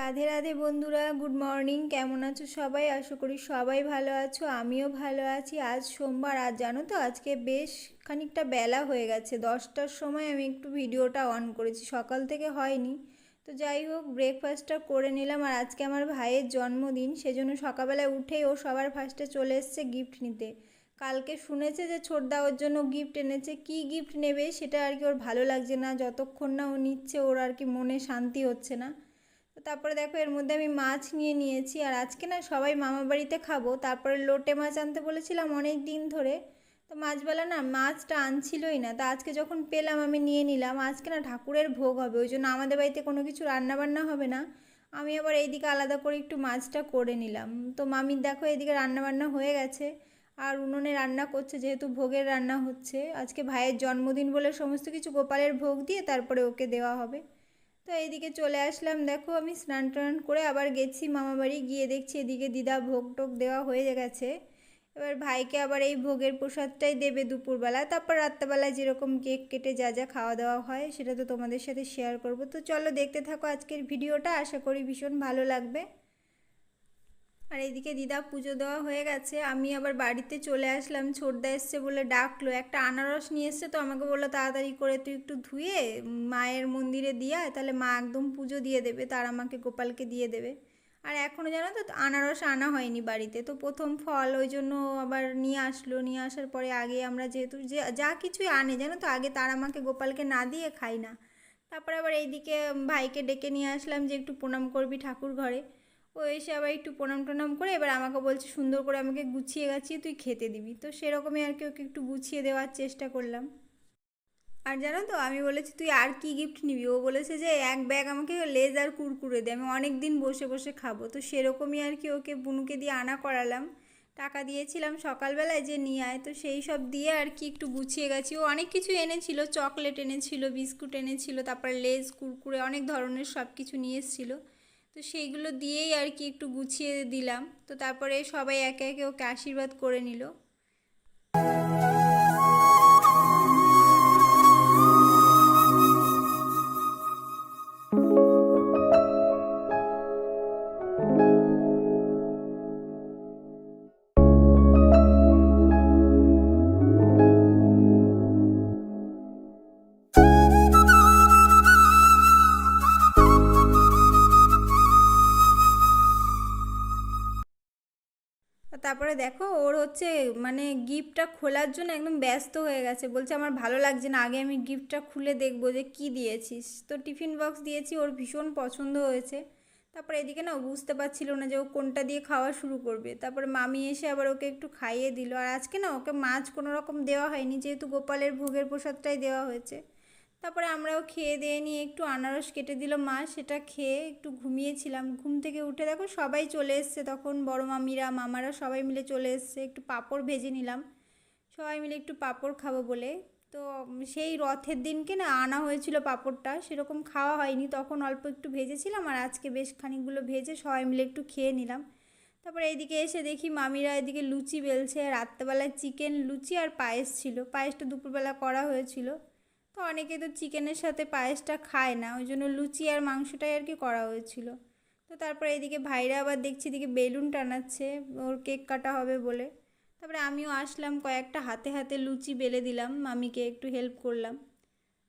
রাধে রাধে বন্ধুরা good morning কেমন আছো সবাই? আশা করি সবাই ভালো আছো, আমিও ভালো আছি। আজ সোমবার আজ জানো তো, আজকে বেশ খানিকটা বেলা হয়ে গেছে। দশটার সময় আমি একটু ভিডিওটা অন করেছি, সকাল থেকে হয়নি। তো যাই হোক ব্রেকফাস্টটা করে নিলাম, আর আজকে আমার ভাইয়ের জন্মদিন, সেজন্য সকালবেলায় উঠেই ও সবার ফার্স্টে চলে এসছে গিফট নিতে। কালকে শুনেছে যে ছোটদা ওর জন্য গিফট এনেছে। কি গিফট নেবে সেটা আর কি ওর ভালো লাগছে না, যতক্ষণ না ও নিচ্ছে, ওর আর কি মনে শান্তি হচ্ছে না। তারপরে দেখো এর মধ্যে আমি মাছ নিয়ে নিয়েছি। আর আজকে না সবাই মামা বাড়িতে খাব। তারপরে লোটে মাছ আনতে বলেছিলাম অনেক দিন ধরে। তো মাছবেলা না মাছটা আনছিলই না। তা আজকে যখন পেলাম আমি নিয়ে নিলাম। আজকে না ঠাকুরের ভোগ হবে। ওই জন্য আমাদের বাড়িতে কোনো কিছু রান্নাবান্না হবে না। আমি আবার এইদিকে আলাদা করে একটু মাছটা করে নিলাম। তো মামির দেখো এইদিকে রান্নাবান্না হয়ে গেছে। আর উনুনে রান্না করছে, যেহেতু ভোগের রান্না হচ্ছে। আজকে ভাইয়ের জন্মদিন বলে সমস্ত কিছু গোপালের ভোগ দিয়ে তারপরে ওকে দেওয়া হবে। তো এইদিকে চলে আসলাম। দেখো আমি স্নান টান করে আবার গেছি, মামা বাড়ি গিয়ে দেখছি এদিকে দিদা ভোগ টোগ দেওয়া হয়ে গেছে। এবার ভাইকে আবার এই ভোগের প্রসাদটাই দেবে দুপুরবেলা। তারপর রাত্রেবেলায় যেরকম কেক কেটে যা যা খাওয়া দাওয়া হয় সেটা তো তোমাদের সাথে শেয়ার করব। তো চলো দেখতে থাকো আজকের ভিডিওটা। আশা করি ভীষণ ভালো লাগবে। আর এদিকে দিদা পুজো দেওয়া হয়ে গেছে। আমি আবার বাড়িতে চলে আসলাম। ছোটদা এসছে বলে ডাকলো। একটা আনারস নিয়ে এসছে তো আমাকে বলল, তাড়াতাড়ি করে তুই একটু ধুয়ে মায়ের মন্দিরে দিয়া, তাহলে মা একদম পুজো দিয়ে দেবে। তার আমাকে গোপালকে দিয়ে দেবে। আর এখনও জানো তো, আনারস আনা হয়নি বাড়িতে। তো প্রথম ফল ওই জন্য আবার নিয়ে আসলো। নিয়ে আসার পরে আগে আমরা যেহেতু যে, যা কিছুই আনে, জানো তো, আগে তার আমাকে গোপালকে না দিয়ে খাই না। তারপরে আবার এইদিকে ভাইকে ডেকে নিয়ে আসলাম যে, একটু প্রণাম করবি ঠাকুর ঘরে। ও এসে আবার একটু প্রণাম টনাম করে এবার আমাকে বলছে, সুন্দর করে আমাকে গুছিয়ে গাছিয়ে তুই খেতে দিবি। তো সেরকমই আর কি ওকে একটু গুছিয়ে দেওয়ার চেষ্টা করলাম। আর জানো তো, আমি বলেছি, তুই আর কি গিফট নিবি? ও বলেছে যে, এক ব্যাগ আমাকে লেজ আর কুরকুরে দে, আমি অনেক দিন বসে বসে খাব। তো সেরকমই আর কি ওকে বুনুকে দিয়ে আনা করালাম। টাকা দিয়েছিলাম সকালবেলায় যে নিয়ে আয়, তো সেই সব দিয়ে আর কি একটু গুছিয়ে গেছি ও অনেক কিছু এনেছিল, চকলেট এনেছিল, বিস্কুট এনেছিল, তারপর লেজ কুরকুরে, অনেক ধরনের সব কিছু নিয়ে এসেছিল। তো সেইগুলো দিয়েই আর কি একটু গুছিয়ে দিলাম। তো তারপরে সবাই একে একে ওকে আশীর্বাদ করে নিল। তারপরে দেখো ওর হচ্ছে মানে গিফটটা খোলার জন্য একদম ব্যস্ত হয়ে গেছে। বলছে আমার ভালো লাগছে না, আগে আমি গিফটটা খুলে দেখব যে কি দিয়েছিস। তো টিফিন বক্স দিয়েছি, ওর ভীষণ পছন্দ হয়েছে। তারপরে এদিকে না বুঝতে পারছিল না যে ও কোনটা দিয়ে খাওয়া শুরু করবে। তারপরে মামি এসে আবার ওকে একটু খাইয়ে দিল। আর আজকে না ওকে মাছ কোনো রকম দেওয়া হয়নি, যেহেতু গোপালের ভোগের প্রসাদটাই দেওয়া হয়েছে। তারপরে আমরাও খেয়ে দিয়ে নিয়ে একটু আনারস কেটে দিল মা, সেটা খেয়ে একটু ঘুমিয়েছিলাম। ঘুম থেকে উঠে দেখো সবাই চলে এসছে, তখন বড় মামিরা, মামারা সবাই মিলে চলে এসছে, একটু পাঁপড় ভেজে নিলাম। সবাই মিলে একটু পাঁপড় খাব বলে। তো সেই রথের দিনকে না আনা হয়েছিল পাঁপড়টা, সেরকম খাওয়া হয়নি, তখন অল্প একটু ভেজেছিলাম আর আজকে বেশ খানিকগুলো ভেজে সবাই মিলে একটু খেয়ে নিলাম। তারপরে এইদিকে এসে দেখি মামিরা এদিকে লুচি বেলছে, রাত্রেবেলায় চিকেন, লুচি আর পায়েস ছিল। পায়েসটা দুপুরবেলা করা হয়েছিল। অনেকে তো চিকেনের সাথে পায়েসটা খায় না, ওই জন্য লুচি আর মাংসটাই আর কি করা হয়েছিল। তো তারপরে এদিকে ভাইরা আবার দেখছি এদিকে বেলুন টানাচ্ছে, ওর কেক কাটা হবে বলে। তারপরে আমিও আসলাম, কয়েকটা হাতে হাতে লুচি বেলে দিলাম, মামিকে একটু হেল্প করলাম।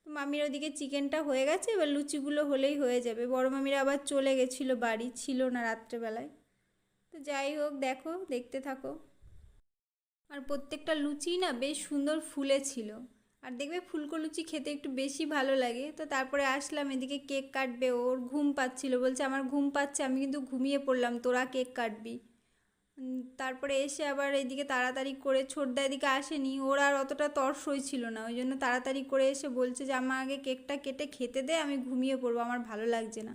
মামির ওদিকে চিকেনটা হয়ে গেছে, এবার লুচিগুলো হলেই হয়ে যাবে। বড় মামিরা আবার চলে গেছিল বাড়ি, ছিল না রাত্রেবেলায়। তো যাই হোক, দেখো, দেখতে থাকো। আর প্রত্যেকটা লুচি না বেশ সুন্দর ফুলে ছিল আর দেখবে ফুলকো লুচি খেতে একটু বেশি ভালো লাগে। তো তারপরে আসলাম, এদিকে কেক কাটবে, ওর ঘুম পাচ্ছিল। বলছে, আমার ঘুম পাচ্ছে, আমি কিন্তু ঘুমিয়ে পড়লাম, তোরা কেক কাটবি। তারপরে এসে আবার এদিকে তাড়াতাড়ি করে ছোটদা এদিকে আসেনি, ওর আর অতটা তর্স হয়েছিল না। ওই জন্য তাড়াতাড়ি করে এসে বলছে যে, আমার আগে কেকটা কেটে খেতে দে, আমি ঘুমিয়ে পড়ব, আমার ভালো লাগছে না।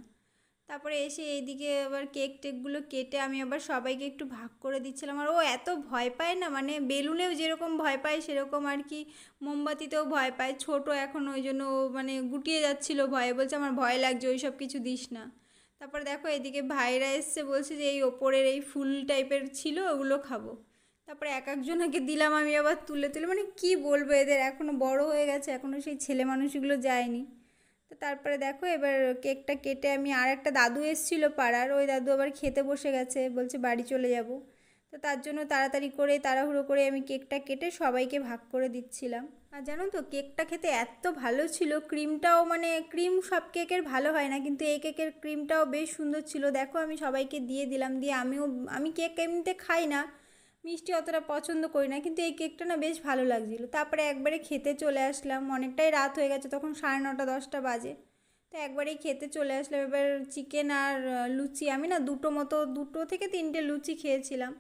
তারপরে এসে এইদিকে আবার কেক টেকগুলো কেটে আমি আবার সবাইকে একটু ভাগ করে দিচ্ছিলাম। আর ও এত ভয় পায় না মানে বেলুনেও যেরকম ভয় পায় সেরকম আর কি, মোমবাতিতেও ভয় পায়। ছোট এখন ওই জন্য ও মানে গুটিয়ে যাচ্ছিল ভয়ে, বলছে আমার ভয় লাগছে ওই সব কিছু দিস না। তারপরে দেখো এদিকে ভাইরা এসছে, বলছে যে এই ওপরের এই ফুল টাইপের ছিল, ওগুলো খাব। তারপরে এক একজনকে দিলাম, আমি আবার তুলে তুলে মানে কি বলব এদের এখনও বড় হয়ে গেছে এখনও সেই ছেলে মানুষগুলো যায়নি। তো তারপরে দেখো এবার কেকটা কেটে আমি আর একটা দাদু এসেছিল পাড়ার, ওই দাদু আবার খেতে বসে গেছে, বলছে বাড়ি চলে যাব। তো তার জন্য তাড়াতাড়ি করে, তাড়াহুড়ো করে আমি কেকটা কেটে সবাইকে ভাগ করে দিচ্ছিলাম। আর জানো তো, কেকটা খেতে এত ভালো ছিল, ক্রিমটাও মানে ক্রিম সব কেকের ভালো হয় না, কিন্তু এই কেকের ক্রিমটাও বেশ সুন্দর ছিল। দেখো আমি সবাইকে দিয়ে দিলাম, দিয়ে আমিও, আমি কেক এমনিতে খাই না মিষ্টি অতটা পছন্দ করি না, কিন্তু এই কেকটা না বেশ ভালো লাগছিল। তারপরে একবারে খেতে চলে আসলাম, অনেকটাই রাত হয়ে গেছে, তখন সাড়ে নটা, দশটা বাজে। তো একবারেই খেতে চলে আসলাম, এবার চিকেন আর লুচি। আমি না দুটো মতো, দুটো থেকে তিনটে লুচি খেয়েছিলাম।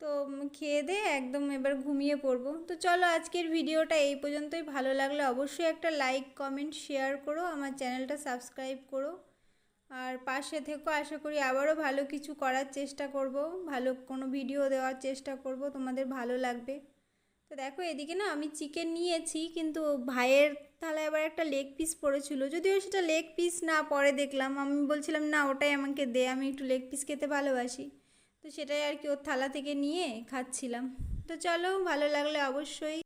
তো খেয়ে দিয়ে একদম এবার ঘুমিয়ে পড়ব। তো চলো আজকের ভিডিওটা এই পর্যন্তই। ভালো লাগলে অবশ্যই একটা লাইক কমেন্ট শেয়ার করো। আমার চ্যানেলটা সাবস্ক্রাইব করো। আর পাশে থেকো, আশা করি আবারও ভালো কিছু করার চেষ্টা করব। ভালো কোনো ভিডিও দেওয়ার চেষ্টা করব, তোমাদের ভালো লাগবে। তো দেখো, এদিকে না আমি চিকেন নিয়েছি, কিন্তু ভাইয়ের থালায় আবার একটা লেগ পিস পড়েছিল। যদিও সেটা লেগ পিস না, পরে দেখলাম। আমি বলছিলাম, না, ওটাই আমাকে দে, আমি একটু লেগ পিস খেতে ভালোবাসি। তো সেটাই আর কি ওর থালা থেকে নিয়ে খাচ্ছিলাম। তো চলো, ভালো লাগলে অবশ্যই